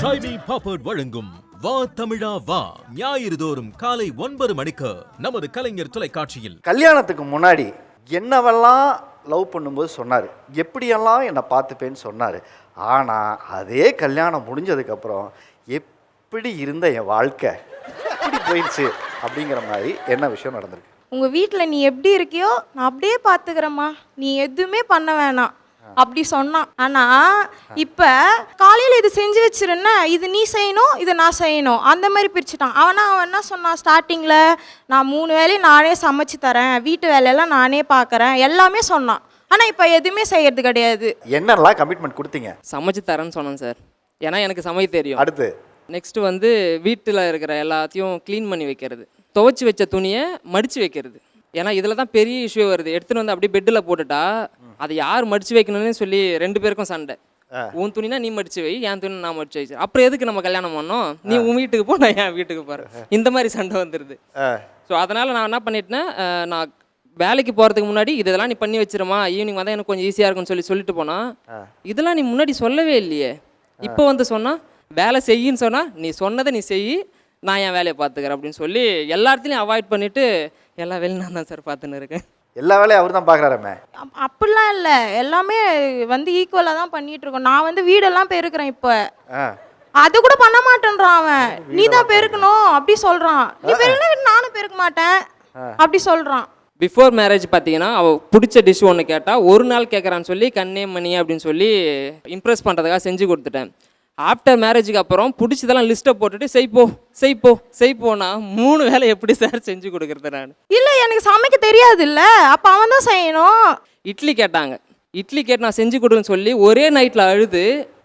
ட்ரைபி பாப்பர்ட் வழங்கும். வா தமிழா வா. ஞாயிறு தோறும் காலை ஒன்பது மணிக்கு நமது கலைஞர் தொலைக்காட்சியில். கல்யாணத்துக்கு முன்னாடி என்னவெல்லாம் லவ் பண்ணும்போது சொன்னார். எப்படியெல்லாம் என்னை பார்த்துப்பேன்னு சொன்னார். ஆனால் அதே கல்யாணம் முடிஞ்சதுக்கப்புறம் எப்படி இருந்த என் வாழ்க்கை? எப்படி போயிடுச்சு அப்படிங்கிற மாதிரி என்ன விஷயம் நடந்திருக்கு? உங்கள் வீட்டில் நீ எப்படி இருக்கியோ நான் அப்படியே பார்த்துக்கிறேம்மா. நீ எதுவுமே பண்ண வேணாம். அப்படி சொன்னான். ஆனால் இப்போ காலையில் இது செஞ்சு வச்சிருன்னா இது நீ செய்யணும் இது நான் செய்யணும். அந்த மாதிரி பிரிச்சுட்டான். அவனா அவன் என்ன சொன்னான்? ஸ்டார்டிங்கில் நான் மூணு வேலையும் நானே சமைச்சு தரேன். வீட்டு வேலையெல்லாம் நானே பார்க்குறேன் எல்லாமே சொன்னான். ஆனால் இப்போ எதுவுமே செய்யறது கிடையாது. என்னெல்லாம் கமிட்மெண்ட் கொடுத்தீங்க? சமைச்சு தரேன்னு சொன்னேன் சார். ஏன்னா எனக்கு சமைக்க தெரியும். அடுத்து? நெக்ஸ்ட் வந்து வீட்டில் இருக்கிற எல்லாத்தையும் க்ளீன் பண்ணி வைக்கிறது. துவைச்சி வச்ச துணியை மடித்து வைக்கிறது. ஏன்னா இதில் தான் பெரிய இஷ்யூ வருது. எடுத்துகிட்டு வந்து அப்படியே பெட்டில் போட்டுட்டா அதை யார் மடித்து வைக்கணும்னு சொல்லி ரெண்டு பேருக்கும் சண்டை. உன் துணினா நீ மடிச்சு வை என் துணி நான் மடிச்சு வச்சு அப்புறம் எதுக்கு நம்ம கல்யாணம் பண்ணோம்? நீ உன் வீட்டுக்கு போ நான் என் வீட்டுக்கு போகிறேன் இந்த மாதிரி சண்டை வந்துடுது ஸோ அதனால் நான் என்ன பண்ணிட்டேன்னா அஹ், நான் வேலைக்கு போகிறதுக்கு முன்னாடி இதெல்லாம் நீ பண்ணி வச்சிருமா? ஈவினிங் வந்தால் எனக்கு கொஞ்சம் ஈஸியாக இருக்கும்னு சொல்லி சொல்லிட்டு போனா இதெல்லாம் நீ முன்னாடி சொல்லவே இல்லையே. இப்போ வந்து சொன்னா வேலை செய்யின்னு சொன்னா நீ சொன்னதை நீ செய் நான் என் வேலையை பார்த்துக்கிறேன் அப்படின்னு சொல்லி எல்லா இடத்துலையும் அவாய்ட் பண்ணிட்டு எல்லா வேலையும் நான் தான் சார் பார்த்துன்னு இருக்கேன். எல்லா வேலையும் அவர் தான் பார்க்குறாருமே அப்- அப்படிலாம் இல்லை. எல்லாமே வந்து ஈக்குவலாக தான் பண்ணிட்டு இருக்கோம் நான் வந்து வீடெல்லாம் பெருக்கிறேன் இப்போ. அது கூட பண்ண மாட்டேன்றான் அவன். நீ தான் பெருக்கணும். அப்படி சொல்றான். நீ பெருக்கினா நானும் பெருக்க மாட்டேன். அப்படி சொல்றான். பிஃபோர் மேரேஜ் பார்த்தீங்கன்னா அவள் பிடிச்ச டிஷ் ஒன்று கேட்டால் ஒரு நாள் கேட்குறான்னு சொல்லி கண்ணே மணி அப்படின்னு சொல்லி இம்ப்ரெஸ் பண்ணுறதுக்காக செஞ்சு கொடுத்துட்டேன். ஆஃப்டர் மேரேஜுக்கு அப்புறம் பிடிச்சதெல்லாம் லிஸ்ட்டை போட்டுட்டு செய்ப்போ செய்ப்போ செய்ப்போனா மூணு வேலை எப்படி சார் செஞ்சு கொடுக்குறது நான்? இல்ல எனக்கு சமைக்க தெரியாது இல்ல அப்ப அவன் தான் செய்யணும். இட்லி கேட்டாங்க. இட்லி கேட்டு நான் செஞ்சு கொடுன்னு சொல்லி ஒரே நைட்டில் அழுது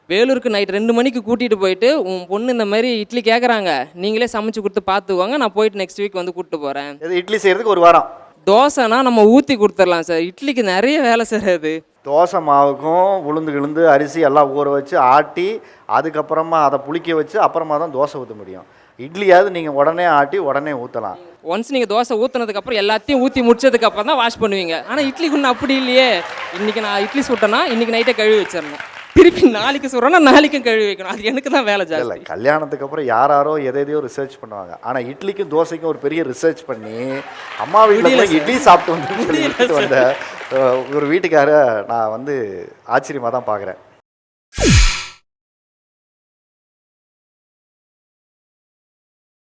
வேலூருக்கு நைட் ரெண்டு மணிக்கு கூட்டிகிட்டு போயிட்டு உன் பொண்ணு இந்த மாதிரி இட்லி கேட்குறாங்க நீங்களே சமைச்சு கொடுத்து பார்த்துக்கோங்க நான் போயிட்டு நெக்ஸ்ட் வீக் வந்து கூப்பிட்டு போகிறேன் இது இட்லி செய்கிறதுக்கு ஒரு வாரம்? தோசைனா நம்ம ஊற்றி கொடுத்துடலாம் சார் இட்லிக்கு நிறைய வேலை சார் அது. தோசை மாவுக்கும் உளுந்து கிழுந்து அரிசி எல்லாம் ஊற வச்சு ஆட்டி அதுக்கப்புறமா அதை புளிக்க வச்சு அப்புறமா தான் தோசை ஊற்ற முடியும். இட்லியாவது நீங்கள் உடனே ஆட்டி உடனே ஊற்றலாம் ஒன்ஸ் நீங்கள் தோசை ஊற்றுனதுக்கப்புறம் எல்லாத்தையும் ஊற்றி முடிச்சதுக்கப்புறம் தான் வாஷ் பண்ணுவீங்க. ஆனால் இட்லிக்கு ஒன்றும் அப்படி இல்லையே. இன்றைக்கி நான் இட்லி சுட்டேன்னா இன்றைக்கி நைட்டே கழுவி வச்சிடணும். திருப்பி நாளைக்கு சுடுறேன்னா நாளைக்கும் கழுவி வைக்கணும். அது எனக்கு தான் வேலை இல்லை ஜாஸ்தி. கல்யாணத்துக்கு அப்புறம் யாராரோ எதை எதையோ ரிசர்ச் பண்ணுவாங்க. ஆனால் இட்லிக்கும் தோசைக்கும் ஒரு பெரிய ரிசர்ச் பண்ணி அம்மா வீட்டில் இட்லி சாப்பிட்டு வந்து வந்த ஒரு வீட்டுக்கார நான் வந்து ஆச்சரியமாக தான் பார்க்குறேன்.